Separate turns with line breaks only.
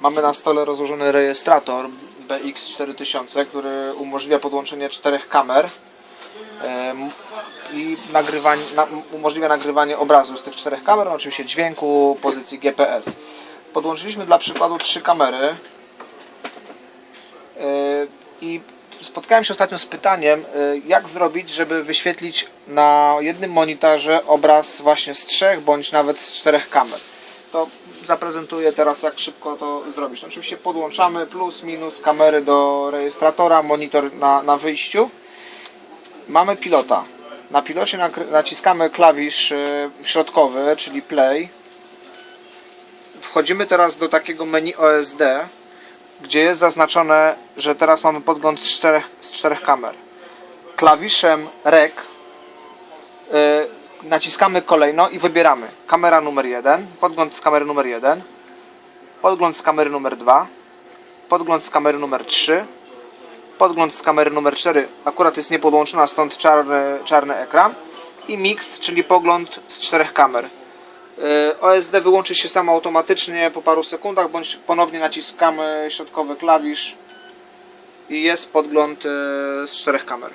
Mamy na stole rozłożony rejestrator BX4000, który umożliwia podłączenie czterech kamer i nagrywanie, na, umożliwia nagrywanie obrazu z tych czterech kamer, oczywiście dźwięku, pozycji GPS. Podłączyliśmy dla przykładu trzy kamery e, i spotkałem się ostatnio z pytaniem, e, jak zrobić, żeby wyświetlić na jednym monitorze obraz właśnie z trzech bądź nawet z czterech kamer. To zaprezentuję teraz, jak szybko to zrobić. No, Oczywiście podłączamy plus, minus kamery do rejestratora, monitor na, na wyjściu. Mamy pilota. Na pilocie naciskamy klawisz e, środkowy, czyli play. Wchodzimy teraz do takiego menu OSD, gdzie jest zaznaczone, że teraz mamy podgląd z czterech, z czterech kamer. Klawiszem REC y, naciskamy kolejno i wybieramy kamera numer 1, podgląd z kamery numer 1, podgląd z kamery numer 2, podgląd z kamery numer 3, podgląd z kamery numer 4, akurat jest niepodłączona, stąd czarny, czarny ekran i mix, czyli pogląd z czterech kamer. Y, OSD wyłączy się samo automatycznie po paru sekundach, bądź ponownie naciskamy środkowy klawisz i jest podgląd y, z czterech kamer.